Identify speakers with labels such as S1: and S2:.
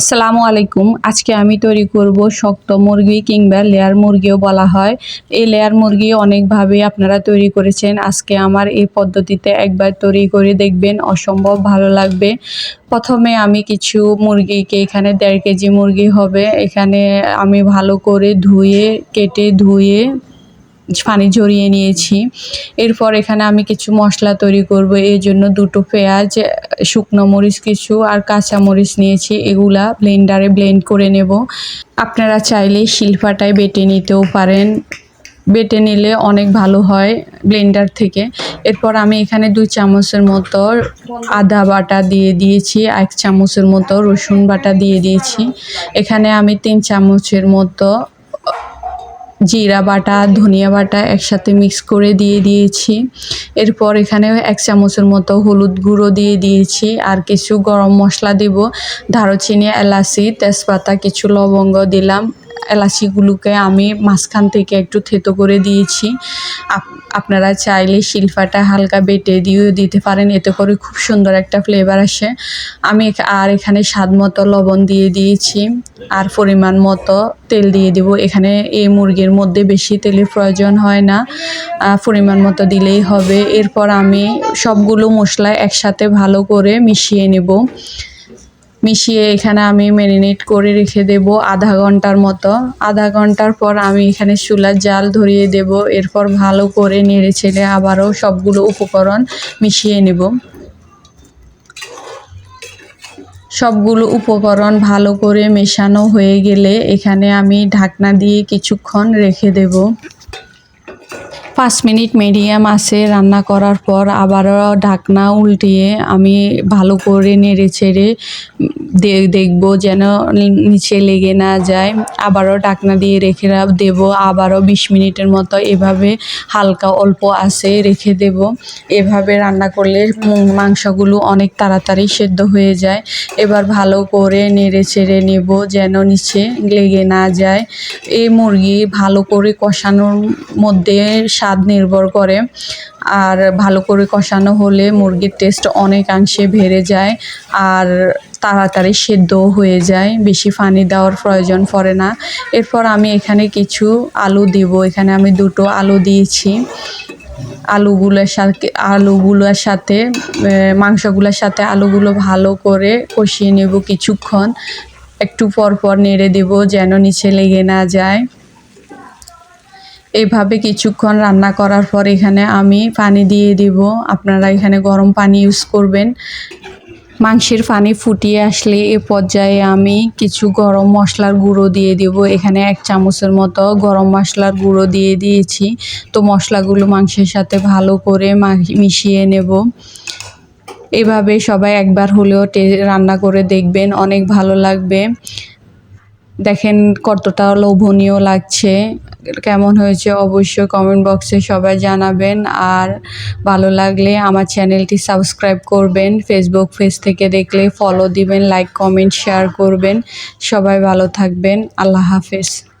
S1: আসসালামু আলাইকুম। আজকে আমি তৈরি করব শক্ত মুরগি কিংবা লেয়ার মুরগিও বলা হয়। এই লেয়ার মুরগি অনেকভাবে আপনারা তৈরি করেছেন। আজকে আমার এই পদ্ধতিতে একবার তৈরি করে দেখবেন, অসম্ভব ভালো লাগবে। প্রথমে আমি কিছু মুরগিকে, এখানে দেড় কেজি মুরগি হবে। এখানে আমি ভালো করে ধুয়ে, কেটে ধুয়ে পানি ঝরিয়ে নিয়েছি। এরপর এখানে আমি কিছু মশলা তৈরি করব। এই জন্য দুটো পেঁয়াজ শুকনো মরিচ কিছু আর কাঁচা মরিচ নিয়েছি, এগুলা ব্লেন্ডারে ব্লেন্ড করে নেব। আপনারা চাইলে শিলফাটায় বেটে নিতেও পারেন। বেটে নিলে অনেক ভালো হয় ব্লেন্ডার থেকে। এরপর আমি এখানে দুই চামচের মতো আদা বাটা দিয়ে দিয়েছি, এক চামচের মতো রসুন বাটা দিয়ে দিয়েছি। এখানে আমি তিন চামচের মতো জিরা বাটা, ধনিয়া বাটা একসাথে মিক্স করে দিয়ে দিয়েছি। এরপর এখানে এক চামচের মতো হলুদ গুঁড়ো দিয়ে দিয়েছি আর কিছু গরম মশলা দেব। দারুচিনি, এলাচি, তেজপাতা, কিছু লবঙ্গ দিলাম। এলাচিগুলোকে আমি মাঝখান থেকে একটু থেতো করে দিয়েছি। আপনারা চাইলে শিলফাটা হালকা বেটে দিয়েও দিতে পারেন, এতে করে খুব সুন্দর একটা ফ্লেভার আসে। আমি আর এখানে স্বাদ মতো লবণ দিয়ে দিয়েছি, আর পরিমাণ মতো তেল দিয়ে দেব। এখানে এই মুরগির মধ্যে বেশি তেলের প্রয়োজন হয় না পরিমাণ মতো দিলেই হবে। এরপর আমি সবগুলো মশলা একসাথে ভালো করে মিশিয়ে নেব। মিশিয়ে এখানে আমি ম্যারিনেট করে রেখে দেব আধা ঘণ্টার মতো। আধা ঘণ্টার পর আমি এখানে চুলার জাল ধরিয়ে দেব। এরপর ভালো করে নেড়ে ছেড়ে আবারও সবগুলো উপকরণ মিশিয়ে নেব। সবগুলো উপকরণ ভালো করে মেশানো হয়ে গেলে এখানে আমি ঢাকনা দিয়ে কিছুক্ষণ রেখে দেব। পাঁচ মিনিট মিডিয়াম আছে রান্না করার পর আবারও ঢাকনা উল্টিয়ে আমি ভালো করে নেড়ে ছেড়ে দেখব যেন নিচে লেগে না যায়। আবারও ঢাকনা দিয়ে রেখে দেব। আবারও বিশ মিনিটের মতো এভাবে হালকা অল্প আসে রেখে দেব। এভাবে রান্না করলে মাংসগুলো অনেক তাড়াতাড়ি সেদ্ধ হয়ে যায়। এবার ভালো করে নেড়ে ছেড়ে নেব যেন নিচে লেগে না যায়। এই মুরগি ভালো করে কষানোর মধ্যে স্বাদ নির্ভর করে। আর ভালো করে কষানো হলে মুরগির টেস্ট অনেকাংশে বেড়ে যায় আর তাড়াতাড়ি সেদ্ধও হয়ে যায়। বেশি পানি দেওয়ার প্রয়োজন পড়ে না। এরপর আমি এখানে কিছু আলু দিব। এখানে আমি দুটো আলু দিয়েছি। আলুগুলোর সাথে আলুগুলোর সাথে মাংসগুলোর সাথে আলুগুলো ভালো করে কষিয়ে নেব কিছুক্ষণ। একটু পর পর নেড়ে দেব যেন নিচে লেগে না যায়। এভাবে কিছুক্ষণ রান্না করার পর এখানে আমি পানি দিয়ে দিব। আপনারা এখানে গরম পানি ইউজ করবেন। মাংসের পানি ফুটিয়ে আসলে এ পর্যায়ে আমি কিছু গরম মশলার গুঁড়ো দিয়ে দেব। এখানে এক চামচের মতো গরম মশলার গুঁড়ো দিয়ে দিয়েছি। তো মশলাগুলো মাংসের সাথে ভালো করে মিশিয়ে নেব। এভাবে সবাই একবার হলেও রান্না করে দেখবেন। অনেক ভালো লাগবে। দেখেন কতটা লোভনীয় লাগছে। কেমন হয়েছে অবশ্যই কমেন্ট বক্সে সবাই জানাবেন। আর ভালো লাগলে আমার চ্যানেলটি সাবস্ক্রাইব করবেন। ফেসবুক পেজ থেকে দেখলে ফলো দিবেন লাইক কমেন্ট শেয়ার করবেন। সবাই ভালো থাকবেন। আল্লাহ হাফেজ।